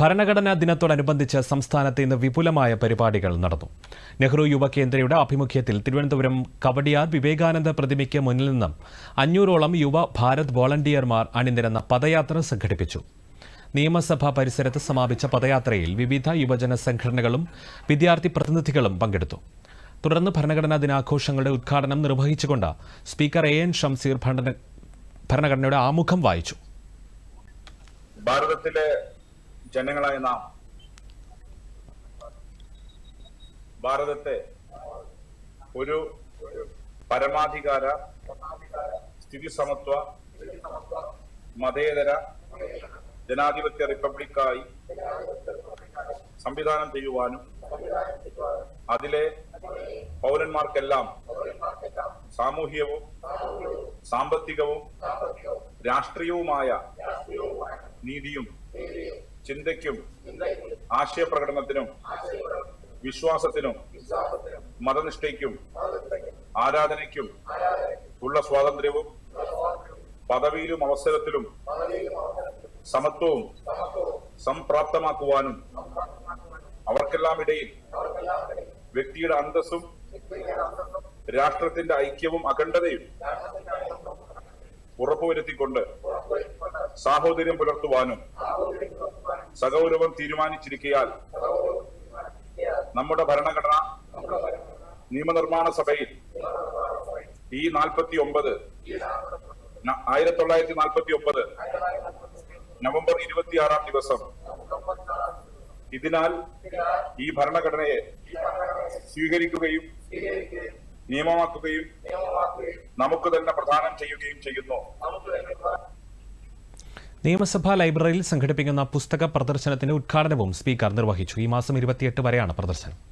ഭരണഘടനാ ദിനത്തോടനുബന്ധിച്ച് സംസ്ഥാനത്ത് ഇന്ന് വിപുലമായ പരിപാടികൾ നടന്നു. നെഹ്റു യുവകേന്ദ്രയുടെ ആഭിമുഖ്യത്തിൽ തിരുവനന്തപുരം കവടിയാർ വിവേകാനന്ദ പ്രതിമയ്ക്ക് മുന്നിൽ നിന്നും അഞ്ഞൂറോളം യുവ ഭാരത് വോളണ്ടിയർമാർ അണിനിരന്ന പദയാത്ര സംഘടിപ്പിച്ചു. നിയമസഭാ പരിസരത്ത് സമാപിച്ച പദയാത്രയിൽ വിവിധ യുവജന സംഘടനകളും വിദ്യാർത്ഥി പ്രതിനിധികളും പങ്കെടുത്തു. തുടർന്ന് ഭരണഘടനാ ദിനാഘോഷങ്ങളുടെ ഉദ്ഘാടനം നിർവഹിച്ചുകൊണ്ട് സ്പീക്കർ എ എൻ ഷംസീർ ഭരണ- ഭരണഘടനയുടെ ആമുഖം വായിച്ചു. ഭാരതത്തിലെ ജനങ്ങളായ നാം ഭാരതത്തെ ഒരു പരമാധികാര സ്ഥിതി സമത്വ മതേതര ജനാധിപത്യ റിപ്പബ്ലിക്കായി സംവിധാനം ചെയ്യുവാനും അതിലെ പൗരന്മാർക്കെല്ലാം സാമൂഹികവും സാമ്പത്തികവും രാഷ്ട്രീയവുമായ നീതിയും ചിന്തയ്ക്കും ആശയപ്രകടനത്തിനും വിശ്വാസത്തിനും മതനിഷ്ഠയ്ക്കും ആരാധനയ്ക്കും ഉള്ള സ്വാതന്ത്ര്യവും പദവിയിലും അവസരത്തിലും സമത്വവും സംപ്രാപ്തമാക്കുവാനും അവർക്കെല്ലാം ഇടയിൽ വ്യക്തിയുടെ അന്തസ്സും രാഷ്ട്രത്തിന്റെ ഐക്യവും അഖണ്ഡതയും ഉറപ്പുവരുത്തിക്കൊണ്ട് സാഹോദര്യം പുലർത്തുവാനും സഗൗരവം തീരുമാനിച്ചിരിക്കയാൽ നമ്മുടെ ഭരണഘടന നിയമനിർമ്മാണ സഭയിൽ ഈ നാൽപ്പത്തി ഒമ്പത് ആയിരത്തി തൊള്ളായിരത്തി നാൽപ്പത്തി ഒമ്പത് നവംബർ ഇരുപത്തിയാറാം ദിവസം ഇതിനാൽ ഈ ഭരണഘടനയെ സ്വീകരിക്കുകയും നിയമമാക്കുകയും നമുക്ക് തന്നെ പ്രദാനം ചെയ്യുകയും ചെയ്യുന്നു. നിയമസഭാ ലൈബ്രറിയിൽ സംഘടിപ്പിക്കുന്ന പുസ്തക പ്രദർശനത്തിന്റെ ഉദ്ഘാടനവും സ്പീക്കർ നിർവഹിച്ചു. ഈ മാസം ഇരുപത്തിയെട്ട് വരെയാണ് പ്രദർശനം.